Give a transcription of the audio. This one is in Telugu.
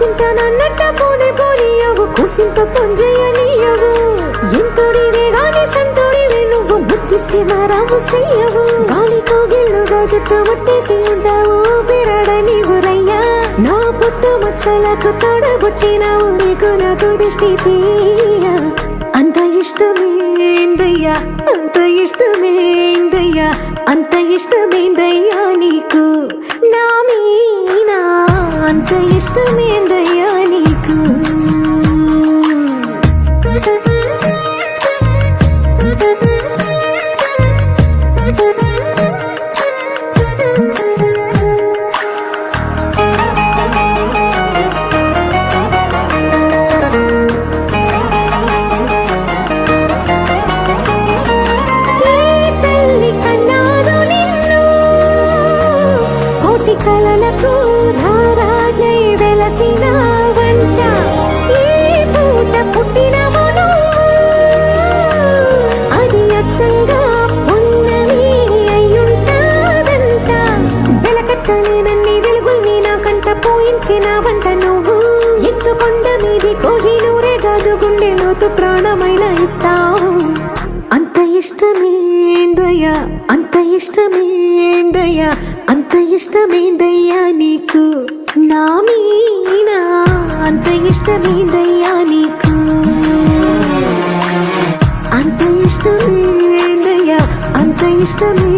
కూసింటానన్నట్ట పోనే పోనీయవు కూసింత పొంజేయనీయవు. ఎంతోడివే గాని సంతోడివే నువ్వు ముద్దిస్తే మారాము చెయ్యవు గాలి కోగిళ్ళుగా జుట్టు ముట్టేసి ఉంటావు బిరడ నీవు రయ్యా. నా పుట్టు మత్సలకు తోడబుట్టినావు నీకు నాకు దిష్టి తీయ. అంత ఇష్టమేందయ్యా అంత ఇష్టమేందయ్యా అంత ఇష్టమేందయ్యా నీకు. కలలకు రారాజై వెలసిన వంట. ఈ పూట పుట్టినవు నువ్వు అది అచ్చంగా పున్నమి అయ్యుంటాదంట. వెలకట్టలేనన్ని వెలుగుల్ని నాకంట పోయించిన వంట నువ్వు. ఎత్తుకొండ మీది కోహినూరే కాదు గుండె లోతు ప్రాణమైన ఇస్తావు. అంత ఇష్టమేందయ్యా అంత ఇష్టమేందయ్యా అంత ఇష్టమేందయ్యా నీకు? నా మీనా? అంత ఇష్టమేందయ్యా నీకు? అంత ఇష్టమేందయ్యా? అంత ఇష్టమే